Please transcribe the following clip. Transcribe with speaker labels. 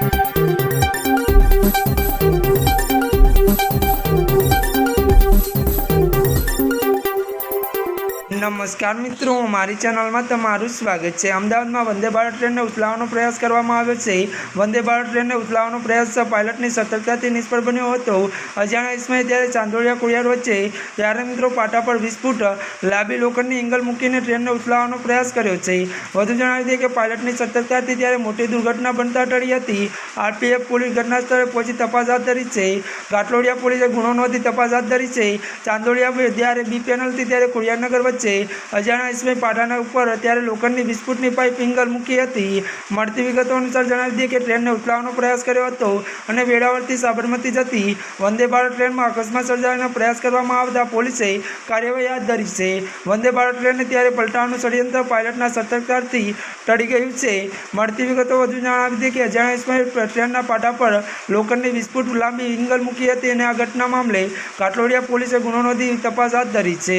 Speaker 1: Thank you. નમસ્કાર મિત્રો, મારી ચેનલમાં તમારું સ્વાગત છે. અમદાવાદમાં વંદે ભારત ટ્રેનને ઉથલાવવાનો પ્રયાસ કરવામાં આવ્યો છે. વંદે ભારત ટ્રેનને ઉથલાવવાનો પ્રયાસ પાયલટની સતર્કતાથી નિષ્ફળ બન્યો હતો. અજાણ્યા ઇસમાએ ત્યારે ચાંદોડિયા કુળિયાર વચ્ચે ત્યારે મિત્રો પાટા પર વીસ ફૂટ લાંબી લોખંડની એંગલ મૂકીને ટ્રેનને ઉથલાવવાનો પ્રયાસ કર્યો છે. વધુ જણાવી દઈએ કે પાયલટની સતર્કતાથી ત્યારે મોટી દુર્ઘટના બનતા ટળી હતી. આરપીએફ પોલીસ ઘટના સ્થળે પહોંચી તપાસ હાથ ધરી છે. ઘાટલોડિયા પોલીસે ગુનો નોંધી તપાસ હાથ ધરી છે. ચાંદોડિયા ત્યારે બી પેનલથી ત્યારે કુરિયારનગર વચ્ચે અજાણ્યા ઇસમે પાટાના ઉપર ત્યારે લોખંડની વીસ પાઇપ એંગલ મૂકી હતી. મળતી વિગતો અનુસાર જણાવી દઈએ કે ટ્રેનને ઉથલાવવાનો પ્રયાસ કર્યો હતો અને વેળાવળથી સાબરમતી જતી વંદે ભારત ટ્રેનમાં અકસ્માત સર્જાવાનો પ્રયાસ કરવામાં આવતા પોલીસે કાર્યવાહી હાથ ધરી છે. વંદે ભારત ટ્રેનને ત્યારે પલટાવવાનું ષડયંત્ર પાયલટના સતર્કતાથી ટળી ગયું છે. મળતી વિગતો વધુ જણાવી દઈએ કે અજાણ્યા ઇસમે ટ્રેનના પાટા પર લોખંડની વીસ લાંબી એંગલ મૂકી હતી અને આ ઘટના મામલે કાટલોડિયા પોલીસે ગુનો નોંધી તપાસ હાથ ધરી છે.